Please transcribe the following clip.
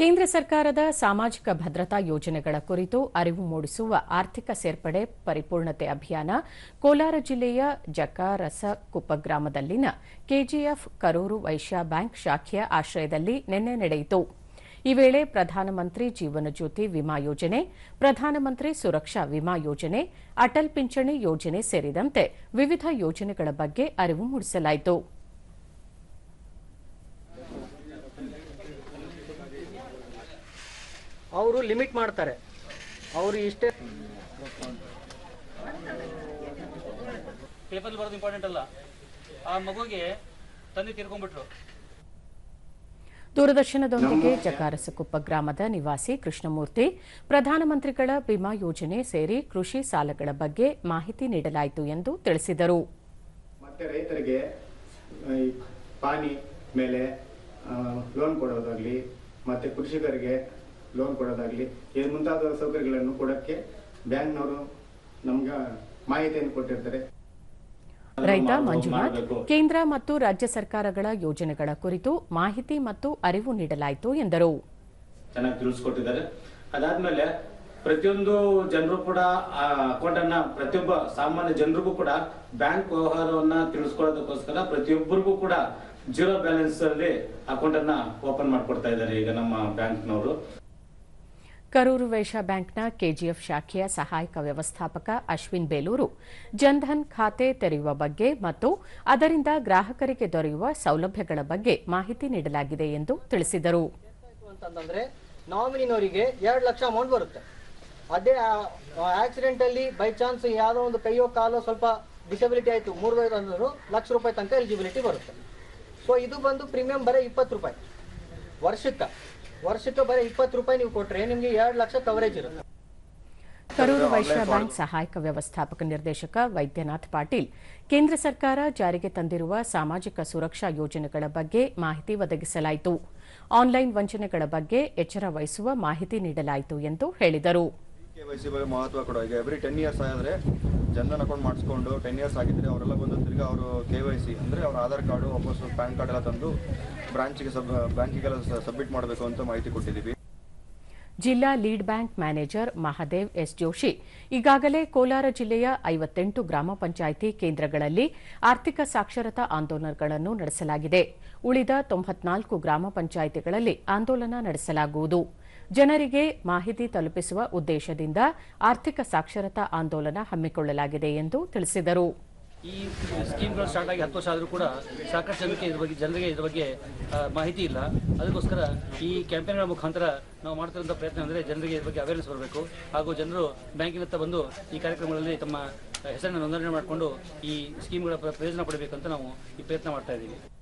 ಕೇಂದ್ರ ಸರ್ಕಾರದ ಸಾಮಾಜಿಕ ಭದ್ರತಾ ಯೋಜನೆಗಳ ಕುರಿತು ಅರಿವು ಮೂಡಿಸುವ ಆರ್ಥಿಕ ಸೇರ್ಪಡೆ ಪರಿಪೂರ್ಣತೆ ಅಭಿಯಾನ ಕೋಲಾರ ಜಿಲ್ಲೆಯ ಜಕಾರಸಕುಪ್ಪ ಗ್ರಾಮದಲ್ಲಿನ ಕೆಜಿಎಫ್ ಕರೂರು ವೈಶ್ಯ ಬ್ಯಾಂಕ್ ಶಾಖೆಯ ಆಶ್ರಯದಲ್ಲಿ ನಿನ್ನೆ ನಡೆಯಿತು. ಈ ವೇಳೆ ಪ್ರಧಾನಮಂತ್ರಿ ಜೀವನ ಜ್ಯೋತಿ ವಿಮಾ ಯೋಜನೆ, ಪ್ರಧಾನಮಂತ್ರಿ ಸುರಕ್ಷಾ ವಿಮಾ ಯೋಜನೆ, ಅಟಲ್ ಪಿಂಚಣಿ ಯೋಜನೆ ಸೇರಿದಂತೆ ವಿವಿಧ ಯೋಜನೆಗಳ ಬಗ್ಗೆ ಅರಿವು ಮೂಡಿಸಲಾಯಿತು. ಅವರು ಲಿಮಿಟ್ ಮಾಡ್ತಾರೆ. ಅವರು ಇಷ್ಟೇ ಪೇಪರ್ ಬರೋದು ಇಂಪಾರ್ಟೆಂಟ್ ಅಲ್ಲ. ಆ ಮಗುಗೆ ತಂದೆ ತೀರ್ಕೊಂಡ್ಬಿಟ್ರು. ದೂರದರ್ಶನದೊಂದಿಗೆ ಜಕಾರಸಕುಪ್ಪ ಗ್ರಾಮದ ನಿವಾಸಿ ಕೃಷ್ಣಮೂರ್ತಿ ಪ್ರಧಾನಮಂತ್ರಿಗಳ ವಿಮಾ ಯೋಜನೆ ಸೇರಿ ಕೃಷಿ ಸಾಲಗಳ ಬಗ್ಗೆ ಮಾಹಿತಿ ನೀಡಲಾಯಿತು ಎಂದು ತಿಳಿಸಿದರು. ಮತ್ತೆ ರೈತರಿಗೆ ಪಾನಿ ಮೇಲೆ ಲೋನ್ ಕೊಡೋದಾಗ್ಲಿ ಮತ್ತೆ ಕೃಷಿಕರಿಗೆ ಲೋನ್ ಕೊಡೋದಾಗ್ಲಿ ಈ ಮುಂತಾದ ಸೌಕರ್ಯಗಳನ್ನು ಕೊಡಕ್ಕೆ ಬ್ಯಾಂಕ್ನವರು ನಮ್ಗೆ ಮಾಹಿತಿಯನ್ನು ಕೊಟ್ಟಿರ್ತಾರೆ. ರೈತ ಮಂಜುನಾಥ್ ಕೇಂದ್ರ ಮತ್ತು ರಾಜ್ಯ ಸರ್ಕಾರಗಳ ಯೋಜನೆಗಳ ಕುರಿತು ಮಾಹಿತಿ ಮತ್ತು ಅರಿವು ನೀಡಲಾಯಿತು ಎಂದರು. ಚೆನ್ನಾಗಿ ತಿಳಿಸ್ಕೊಟ್ಟಿದ್ದಾರೆ. ಅದಾದ್ಮೇಲೆ ಪ್ರತಿಯೊಂದು ಜನರು ಕೂಡ ಆ ಅಕೌಂಟ್ ಅನ್ನ ಪ್ರತಿಯೊಬ್ಬ ಸಾಮಾನ್ಯ ಜನರಿಗೂ ಕೂಡ ಬ್ಯಾಂಕ್ ವ್ಯವಹಾರವನ್ನ ತಿಳಿಸ್ಕೊಳ್ಳೋದಕ್ಕೋಸ್ಕರ ಪ್ರತಿಯೊಬ್ಬರಿಗೂ ಕೂಡ ಜೀರೋ ಬ್ಯಾಲೆನ್ಸ್ ಅಲ್ಲಿ ಅಕೌಂಟ್ ಅನ್ನ ಓಪನ್ ಮಾಡ್ಕೊಡ್ತಾ ಇದ್ದಾರೆ ಈಗ ನಮ್ಮ ಬ್ಯಾಂಕ್ನವರು. ಕರೂರು ವೈಶ್ಯ ಬ್ಯಾಂಕ್ನ ಕೆಜಿಎಫ್ ಶಾಖೆಯ ಸಹಾಯಕ ವ್ಯವಸ್ಥಾಪಕ ಅಶ್ವಿನ್ ಬೇಲೂರು, ಜನ್ಧನ್ ಖಾತೆ ತೆರೆಯುವ ಬಗ್ಗೆ ಮತ್ತು ಅದರಿಂದ ಗ್ರಾಹಕರಿಗೆ ದೊರೆಯುವ ಸೌಲಭ್ಯಗಳ ಬಗ್ಗೆ ಮಾಹಿತಿ ನೀಡಲಾಗಿದೆ ಎಂದು ತಿಳಿಸಿದರು. ನಾಮಿನಿನವರಿಗೆ ಎರಡು ಲಕ್ಷ ಅಮೌಂಟ್ ಬರುತ್ತೆ. ಅದೇ ಆಕ್ಸಿಡೆಂಟ್ ಅಲ್ಲಿ ಬೈ ಚಾನ್ಸ್ ಯಾವುದೋ ಒಂದು ಕೈಯೋ ಕಾಲೋ ಸ್ವಲ್ಪ ಡಿಸಬಿಲಿಟಿ ಆಯಿತು, ಮೂರು ಅಂದ್ರೂ ಲಕ್ಷ ರೂಪಾಯಿ ತನಕ ಎಲಿಜಿಬಿಲಿಟಿ ಬರುತ್ತೆ. ಸೊ ಇದು ಬಂದು ಪ್ರೀಮಿಯಂ ಬರೀ ಇಪ್ಪತ್ತು ರೂಪಾಯಿ. ವರ್ಷಕ್ಕೆ. ವರ್ಷಕ್ಕೆ ಬರೀ ಇಪ್ಪತ್ತು ರೂಪಾಯಿ ನೀವು ಕೊಟ್ರೆ ನಿಮಗೆ ಎರಡು ಲಕ್ಷ ಕವರೇಜ್ ಇರುತ್ತೆ. ಕರೂರು ವೈಶ್ಯ ಬ್ಯಾಂಕ್ ಸಹಾಯಕ ವ್ಯವಸ್ಥಾಪಕ ನಿರ್ದೇಶಕ ವೈದ್ಯನಾಥ್ ಪಾಟೀಲ್. ಕೇಂದ್ರ ಸರ್ಕಾರ ಜಾರಿಗೆ ತಂದಿರುವ ಸಾಮಾಜಿಕ ಸುರಕ್ಷಾ ಯೋಜನೆಗಳ ಬಗ್ಗೆ ಮಾಹಿತಿ ಒದಗಿಸಲಾಯಿತು. ಆನ್ಲೈನ್ ವಂಚನೆಗಳ ಬಗ್ಗೆ ಎಚ್ಚರ ವಹಿಸುವ ಮಾಹಿತಿ ನೀಡಲಾಯಿತು ಎಂದು ಹೇಳಿದರು. ಜನಧನ್ ಅಕೌಂಟ್ ಮಾಡಿಸ್ಕೊಂಡು ಟೆನ್ ಇಯರ್ಸ್ ಆಗಿದ್ರೆ ಅವರೆಲ್ಲ ಬಂದು ತಿರ್ಗಿ ಅವರು ಕೆ ವೈ ಸಿ, ಅಂದರೆ ಅವ್ರ ಆಧಾರ್ ಕಾರ್ಡು ವಾಪಸ್ ಪ್ಯಾನ್ ಕಾರ್ಡ್ ಎಲ್ಲ ತಂದು ಬ್ರಾಂಚಿಗೆ ಸಬ್, ಬ್ಯಾಂಕಿಗೆಲ್ಲ ಸಬ್ಮಿಟ್ ಮಾಡಬೇಕು ಅಂತ ಮಾಹಿತಿ ಕೊಟ್ಟಿದ್ದೀವಿ. ಜಿಲ್ಲಾ lead bank manager Mahadev S Joshi. ಈಗಾಗಲೇ ಕೋಲಾರ ಜಿಲ್ಲೆಯ ಐವತ್ತೆಂಟು ಗ್ರಾಮ ಪಂಚಾಯಿತಿ ಕೇಂದ್ರಗಳಲ್ಲಿ ಆರ್ಥಿಕ ಸಾಕ್ಷರತಾ ಆಂದೋಲನಗಳನ್ನು ನಡೆಸಲಾಗಿದೆ. ಉಳಿದ ತೊಂಬತ್ನಾಲ್ಕು ಗ್ರಾಮ ಪಂಚಾಯಿತಿಗಳಲ್ಲಿ ಆಂದೋಲನ ನಡೆಸಲಾಗುವುದು. ಜನರಿಗೆ ಮಾಹಿತಿ ತಲುಪಿಸುವ ಉದ್ದೇಶದಿಂದ ಆರ್ಥಿಕ ಸಾಕ್ಷರತಾ ಆಂದೋಲನ ಹಮ್ಮಿಕೊಳ್ಳಲಾಗಿದೆ ಎಂದು ತಿಳಿಸಿದರು. ಈ ಸ್ಕೀಮ್ಗಳು ಸ್ಟಾರ್ಟ್ ಆಗಿ ಹತ್ತು ವರ್ಷ ಆದರೂ ಕೂಡ ಸಾಕಷ್ಟು ಜನಕ್ಕೆ ಇದ್ರ ಬಗ್ಗೆ ಜನರಿಗೆ ಇದ್ರ ಬಗ್ಗೆ ಮಾಹಿತಿ ಇಲ್ಲ. ಅದಕ್ಕೋಸ್ಕರ ಈ ಕ್ಯಾಂಪೇನ್ಗಳ ಮುಖಾಂತರ ನಾವು ಮಾಡ್ತಿರುವಂಥ ಪ್ರಯತ್ನ ಅಂದರೆ ಜನರಿಗೆ ಇದ್ರ ಬಗ್ಗೆ ಅವೇರ್ನೆಸ್ ಬರಬೇಕು. ಹಾಗೂ ಜನರು ಬ್ಯಾಂಕಿನತ್ತ ಬಂದು ಈ ಕಾರ್ಯಕ್ರಮಗಳಲ್ಲಿ ತಮ್ಮ ಹೆಸರನ್ನು ನೋಂದಣಿ ಮಾಡಿಕೊಂಡು ಈ ಸ್ಕೀಮ್ಗಳ ಪ್ರ- ಪ್ರಯೋಜನ ಪಡಬೇಕಂತ ನಾವು ಈ ಪ್ರಯತ್ನ ಮಾಡ್ತಾ ಇದ್ದೀವಿ.